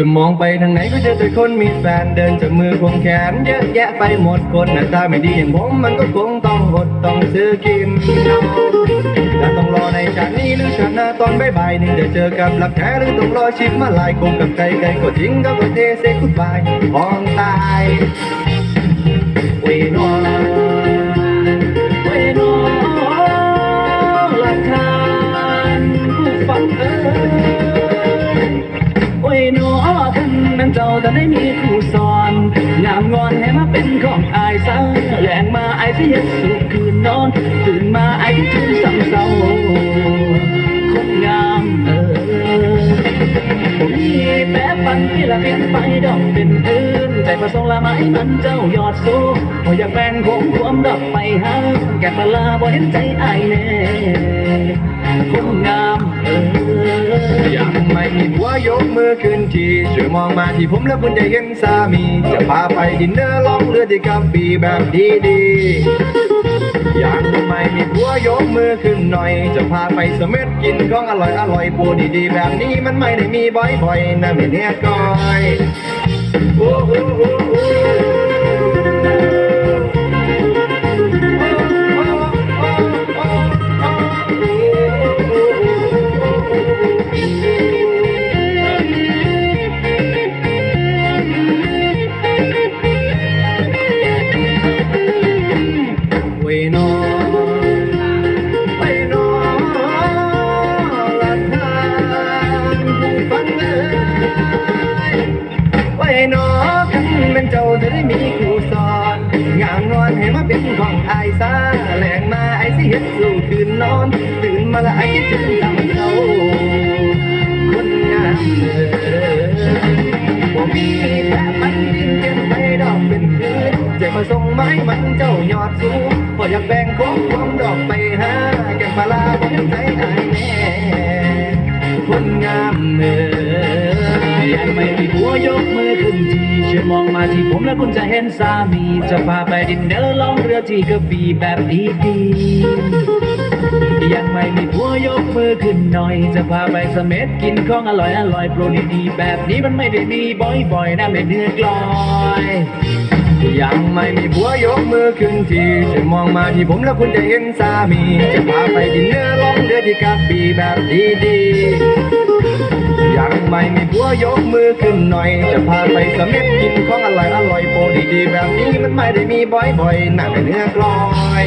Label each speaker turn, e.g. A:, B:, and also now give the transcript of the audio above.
A: จะมองไปทางไหนก็เจอแต่คนมีแฟนเดินจากมือควงแขนเยอะแยะไปหมดคนหน้าตาไม่ดีอย่างผมมันก็คงต้องอดต้องซื้อกินและต้องรอในชาตินี้หรือชาติหน้าตอนบ่ายๆนี่จะเจอกับรักแท้หรือต้องรอชิมมาลายคงกับไก่ไก่ก็ทิ้งก็ก็เทเซกุดบายมองตาย เจ้า
B: แต่ได้มีครูสอนงามงอนให้มาเป็นของอายซะแรงมาอายสิเฮ็ดสุขคืนนอน ตื่นมาอายคิดถึงซ้ำเศร้าคนงามเออผมมีแป๊บปันที่ละเปลี่ยนไปดอกเป็นพื้นใจประสงค์ละไม้มันเจ้ายอดสูงพออยากแบ่งคงรวมดอกไปหาแก่ปลาบ่เห็นใจอายแน่
A: ชีช่วยมองมาที่ผมและคุณจะเห็นสามี จะพาไปดินเนอร์ล่องเรือที่กัมปีแบบดีๆอยังไมมีผัวยกมือขึ้นหน่อย จะพาไปเสม็ดกินของอร่อยอร่อยปูดีๆ แบบนี้มันไม่ได้มีบ่อยๆนะไม่เนี่ยก้อยโอ้โห มาละไอายคิดถึงตำเขาคนงามเออบ่มีแค่มันดินเต็มไปดอกเป็นพื้นใจมาส่งไม้มันเจ้ายอดสูงพออยากแบ่งของความดอกไปหาแก่ปลาบ่เห็นใจอายแน่คนงามเออ
B: ยังไม่มีผัวยกมือขึ้นทีช่วยมองมาที่ผมแล้วคุณจะเห็นสามี จะพาไปดินเนอร์ล่องเรือที่กระบี่แบบดีๆ ยังไม่มีผัวยกมือขึ้นหน่อย จะพาไปสเม็ดกินของอร่อยอร่อยโปรดีๆแบบนี้มันไม่ได้มีบ่อยๆนะไม่เนื้อกลอย
A: ยังไม่มีผัวยกมือขึ้นทีช่วยมองมาที่ผมแล้วคุณจะเห็นสามี จะพาไปดินเนอร์ลองเรือที่กระบี่แบบดีๆยังไม่มีผัวยกมือขึ้นหน่อย จะพาไปเสม็ดกินของอร่อยอร่อยโปรดีๆแบบนี้มันไม่ได้มีบ่อยๆน่าเนเนื้อกลอย